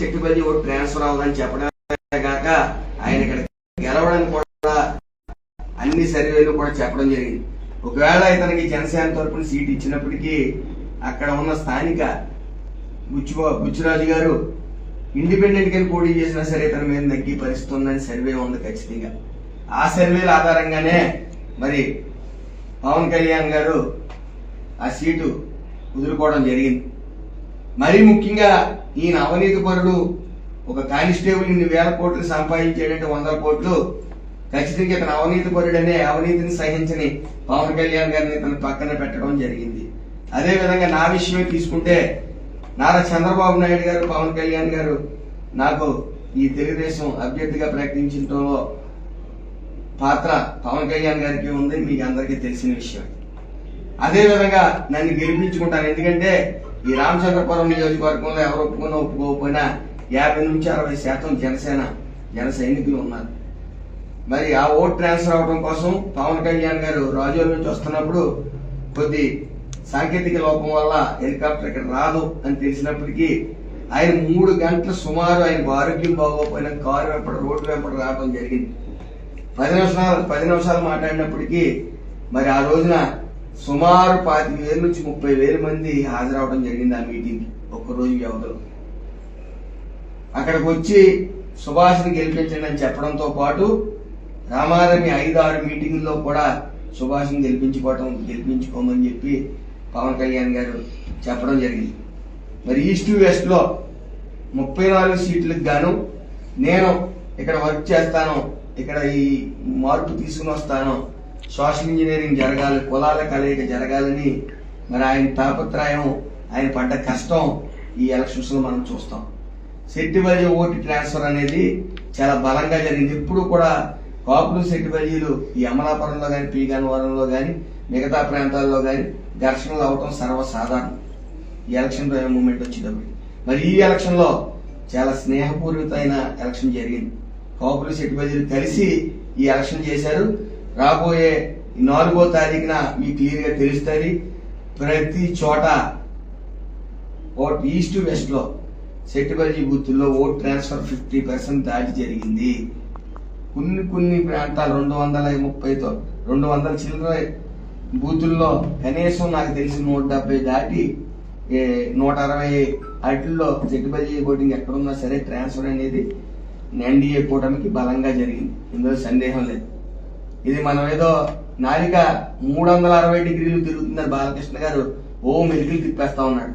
Shettipalli vote transfer అవ్వాలని చెప్పడమే కాక ఆయన ఇక్కడ గెలవడానికి కూడా అన్ని సర్వేలు కూడా చెప్పడం జరిగింది. ఒకవేళ ఇతనికి జనసేన తరపున సీట్ ఇచ్చినప్పటికీ అక్కడ ఉన్న స్థానిక బుచ్చు బుచ్చిరాజు గారు ఇండిపెండెంట్గా పోటీ చేసినా సరే ఇతని మీద తగ్గి పరిస్థితి ఉందని సర్వే ఉంది ఖచ్చితంగా. ఆ సర్వేల ఆధారంగానే మరి పవన్ కళ్యాణ్ గారు ఆ సీటు వదులుకోవడం జరిగింది. మరీ ముఖ్యంగా ఈయన అవినీతి పరుడు ఒక కానిస్టేబుల్ ఇన్ని వేల కోట్లు సంపాదించేటంటే వందల కోట్లు. ఖచ్చితంగా ఇతను అవినీతి పరుడనే అవినీతిని సహించని పవన్ కళ్యాణ్ గారిని తన పక్కన పెట్టడం జరిగింది. అదే విధంగా నా విషయమే తీసుకుంటే నారా చంద్రబాబు నాయుడు గారు పవన్ కళ్యాణ్ గారు నాకు ఈ తెలుగుదేశం అభ్యర్థిగా ప్రకటించడంలో పాత్ర పవన్ కళ్యాణ్ గారికి ఉంది మీకు అందరికీ తెలిసిన విషయం. అదే విధంగా నన్ను గెలిపించుకుంటాను ఎందుకంటే ఈ రామచంద్రపురం నియోజకవర్గంలో ఎవరు ఒప్పుకున్నా ఒప్పుకోకపోయినా యాభై నుంచి అరవై శాతం జనసేన జన సైనికులు ఉన్నారు. మరి ఆ ఓట్ ట్రాన్స్ఫర్ అవడం కోసం పవన్ కళ్యాణ్ గారు రాజోల నుంచి వస్తున్నప్పుడు కొద్ది సాంకేతిక లోపం వల్ల హెలికాప్టర్ ఇక్కడ రాదు అని తెలిసినప్పటికీ ఆయన మూడు గంటల సుమారు ఆయన ఆరోగ్యం బాగోకపోయినా కారు వెంపడ రోడ్డు వెంపడ రావడం జరిగింది. పది నిమిషాలు పది నిమిషాలు మాట్లాడినప్పటికీ మరి ఆ రోజున సుమారు పాతిక వేల నుంచి ముప్పై వేల మంది హాజరవడం జరిగింది ఆ మీటింగ్ ఒక్కరోజు వ్యవధిలో. అక్కడికి వచ్చి సుభాష్ని గెలిపించండి అని చెప్పడంతో పాటు రామారమి ఐదు ఆరు మీటింగుల్లో కూడా సుభాష్ని గెలిపించుకోవటం గెలిపించుకోమని చెప్పి పవన్ కళ్యాణ్ గారు చెప్పడం జరిగింది. మరి ఈస్ట్ వెస్ట్లో ముప్పై నాలుగు సీట్లకు గాను నేను ఇక్కడ వర్క్ చేస్తాను ఇక్కడ ఈ మార్పు తీసుకుని వస్తాను సోషల్ ఇంజనీరింగ్ జరగాలి కులాల కలయిక జరగాలని మరి ఆయన తాపత్రయం ఆయన పడ్డ కష్టం ఈ ఎలక్షన్స్లో మనం చూస్తాం. సెట్టిబల్జీ ఓటు ట్రాన్స్ఫర్ అనేది చాలా బలంగా జరిగింది. ఎప్పుడు కూడా కాపులు సెట్టిబల్జీలు ఈ అమలాపురంలో కానీ పీగానవరంలో కానీ మిగతా ప్రాంతాల్లో కానీ ఘర్షణలు అవటం సర్వసాధారణం. ఈ ఎలక్షన్ మూమెంట్ వచ్చేటప్పుడు మరి. ఈ ఎలక్షన్లో చాలా స్నేహపూరితమైన ఎలక్షన్ జరిగింది. కాపులు సెట్టిబల్జీలు కలిసి ఈ ఎలక్షన్ చేశారు. రాబోయే నాలుగో తారీఖున మీకు క్లియర్గా తెలుస్తుంది. ప్రతి చోట ఓట్ ఈస్ట్ వెస్ట్లో సెట్టిబల్జీ బూత్లో ఓట్ ట్రాన్స్ఫర్ ఫిఫ్టీ పర్సెంట్ దాటి జరిగింది. కొన్ని కొన్ని ప్రాంతాలు రెండు వందల ముప్పైతో రెండు వందల చిల్లర బూతుల్లో కనీసం నాకు తెలిసి నూట డెబ్బై దాటి నూట అరవై వాటిల్లో సెట్టిబల్జీ ఓటింగ్ ఎక్కడున్నా సరే ట్రాన్స్ఫర్ అనేది ఎన్డీఏ కూటమికి బలంగా జరిగింది. ఇందులో సందేహం లేదు. ఇది మనం ఏదో నాలిక మూడు వందల అరవై డిగ్రీలు తిరుగుతుందని బాలకృష్ణ గారు. ఓ మెలికలు తిప్పేస్తా ఉన్నాడు.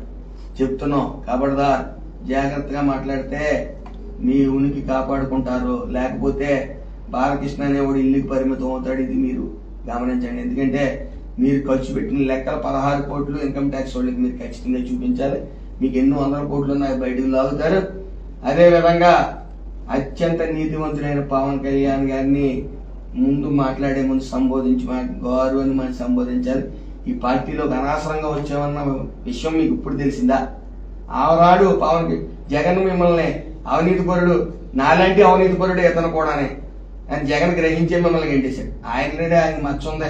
చెప్తున్నాం కబడ్దార్ జాగ్రత్తగా మాట్లాడితే మీ ఉనికి కాపాడుకుంటారు. లేకపోతే బాలకృష్ణ అనేవాడు ఇల్లుకి పరిమితం అవుతాడు ఇది మీరు గమనించండి. ఎందుకంటే మీరు ఖర్చు పెట్టిన లెక్కలు పదహారు కోట్లు ఇన్కమ్ ట్యాక్స్ వాళ్ళకి మీరు ఖచ్చితంగా చూపించాలి. మీకు ఎన్ని వందల కోట్లు ఉన్నాయి బయటకు లాగుతారు. అదేవిధంగా అత్యంత నీతివంతుడైన పవన్ కళ్యాణ్ గారిని ముందు మాట్లాడే ముందు సంబోధించి గారు అని మనం సంబోధించాలి. ఈ పార్టీలోకి అనవసరంగా వచ్చామన్న విషయం మీకు ఇప్పుడు తెలిసిందా? ఆనాడు పవన్ జగన్ మిమ్మల్ని అవినీతి పరుడు నాలాంటి అవినీతి పరుడు ఇతను కూడానే. అని జగన్ గ్రహించే మిమ్మల్ని గెంటేశాడు. ఆయన ఆయన మచ్చ ఉంది.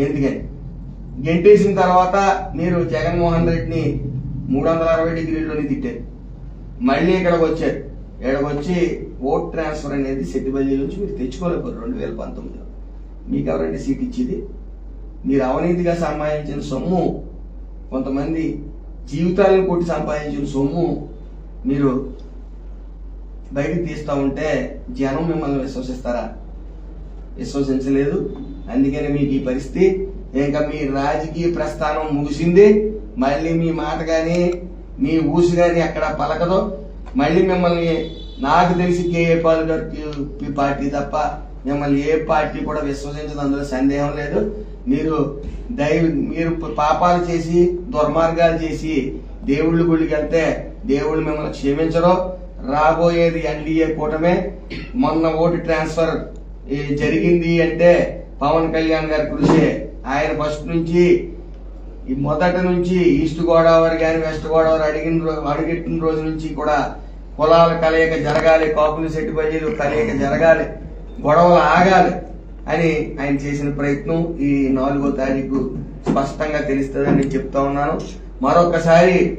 ఎందుకని? గెంటేసిన తర్వాత మీరు జగన్మోహన్ రెడ్డిని మూడు వందల అరవై డిగ్రీల్లోనే తిట్టారు. మళ్ళీ ఇక్కడికి వచ్చారు. ఇక్కడికి వచ్చి ఓట్ ట్రాన్స్ఫర్ అనేది సెట్టిబల్లి నుంచి మీరు తెచ్చుకోలేకపోరు రెండు వేల పంతొమ్మిదిలో మీకు ఎవరంటే సీట్ ఇచ్చింది? మీరు అవినీతిగా సంపాదించిన సొమ్ము కొంతమంది జీవితాలను కొట్టి సంపాదించిన సొమ్ము మీరు బయటికి తీస్తూ ఉంటే జనం మిమ్మల్ని విశ్వసిస్తారా? విశ్వసించలేదు. అందుకని మీకు ఈ పరిస్థితి. ఇంకా మీ రాజకీయ ప్రస్థానం ముగిసింది. మళ్ళీ మీ మాట కానీ మీ ఊసు కానీ అక్కడ పలకదో. మళ్ళీ మిమ్మల్ని నాకు తెలిసి కేఏ పాల్ గారి పార్టీ తప్ప మిమ్మల్ని ఏ పార్టీ కూడా విశ్వసించదు అందులో సందేహం లేదు. మీరు దైవ మీరు పాపాలు చేసి దుర్మార్గాలు చేసి దేవుళ్ళ గుడికి వెళ్తే దేవుళ్ళు మిమ్మల్ని క్షమించరు. రాబోయేది ఎన్డీఏ కూటమే. మొన్న ఓటు ట్రాన్స్ఫర్ జరిగింది అంటే పవన్ కళ్యాణ్ గారి కృషి. ఆయన ఫస్ట్ నుంచి ఈ మొదటి నుంచి ఈస్ట్ గోదావరి కానీ వెస్ట్ గోదావరి అడిగిన రో- రోజు నుంచి కూడా కులాల కలయిక జరగాలి కాపులు సెట్టు బజీలు కలయిక జరగాలి గొడవలు ఆగాలి అని ఆయన చేసిన ప్రయత్నం ఈ నాలుగో తారీఖు స్పష్టంగా తెలుస్తుందని నేను చెప్తా ఉన్నాను. మరొకసారి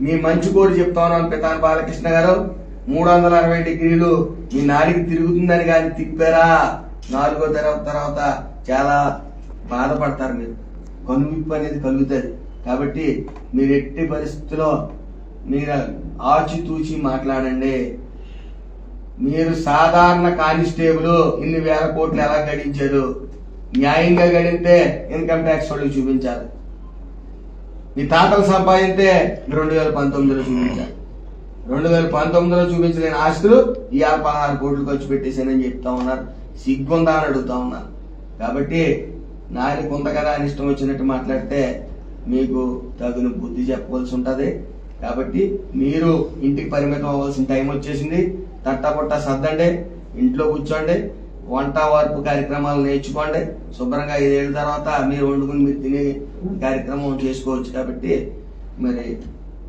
మీ మంచి కోరి చెప్తా ఉన్నాను పితాని బాలకృష్ణ గారు. మూడు వందల అరవై డిగ్రీలు మీ నాడికి తిరుగుతుందని కానీ తిప్పారా? నాలుగో తర్వాత తర్వాత చాలా బాధపడతారు మీరు. కనువిప్పు అనేది కలుగుతుంది. కాబట్టి మీరు ఎట్టి పరిస్థితిలో మీరు ఆచితూచి మాట్లాడండి. మీరు సాధారణ కానిస్టేబుల్ ఇన్ని వేల కోట్లు ఎలా గడించారు? న్యాయంగా గడితే ఇన్కమ్ ట్యాక్స్ వాళ్ళకి చూపించాలి. మీ తాతలు సంపాదితే రెండు వేల పంతొమ్మిదిలో చూపించాలి. రెండు వేల పంతొమ్మిదిలో చూపించలేని ఆస్తులు ఇవాళ పదహారు కోట్లు ఖర్చు పెట్టేశానని చెప్తా ఉన్నారు. సిగ్గుందా అని అడుగుతా ఉన్నారు. కాబట్టి నాది కొంత కదా అని ఇష్టం వచ్చినట్టు మాట్లాడితే మీకు తగిన బుద్ధి చెప్పవలసి ఉంటుంది. కాబట్టి మీరు ఇంటికి పరిమితం అవ్వాల్సిన టైం వచ్చేసింది. తట్టపొట్ట సర్దండి. ఇంట్లో కూర్చోండి. వంట వార్పు కార్యక్రమాలు నేర్చుకోండి. శుభ్రంగా ఐదేళ్ళ తర్వాత మీరు వండుకుని మీరు తినే కార్యక్రమం చేసుకోవచ్చు కాబట్టి మరి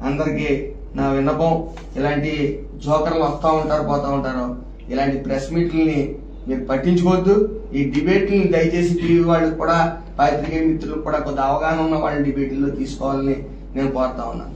అందరికీ నా విన్నపం ఇలాంటి జోకర్లు వస్తూ ఉంటారు పోతూ ఉంటారు. ఇలాంటి ప్రెస్ మీట్లని మీరు పట్టించుకోవద్దు. ఈ డిబేట్ని దయచేసి టీవీ వాళ్ళకి కూడా పాత్రికేయ మిత్రులకు కూడా కొంత అవగాహన ఉన్న వాళ్ళని డిబేట్లో తీసుకోవాలని నేను కోరుతా ఉన్నాను.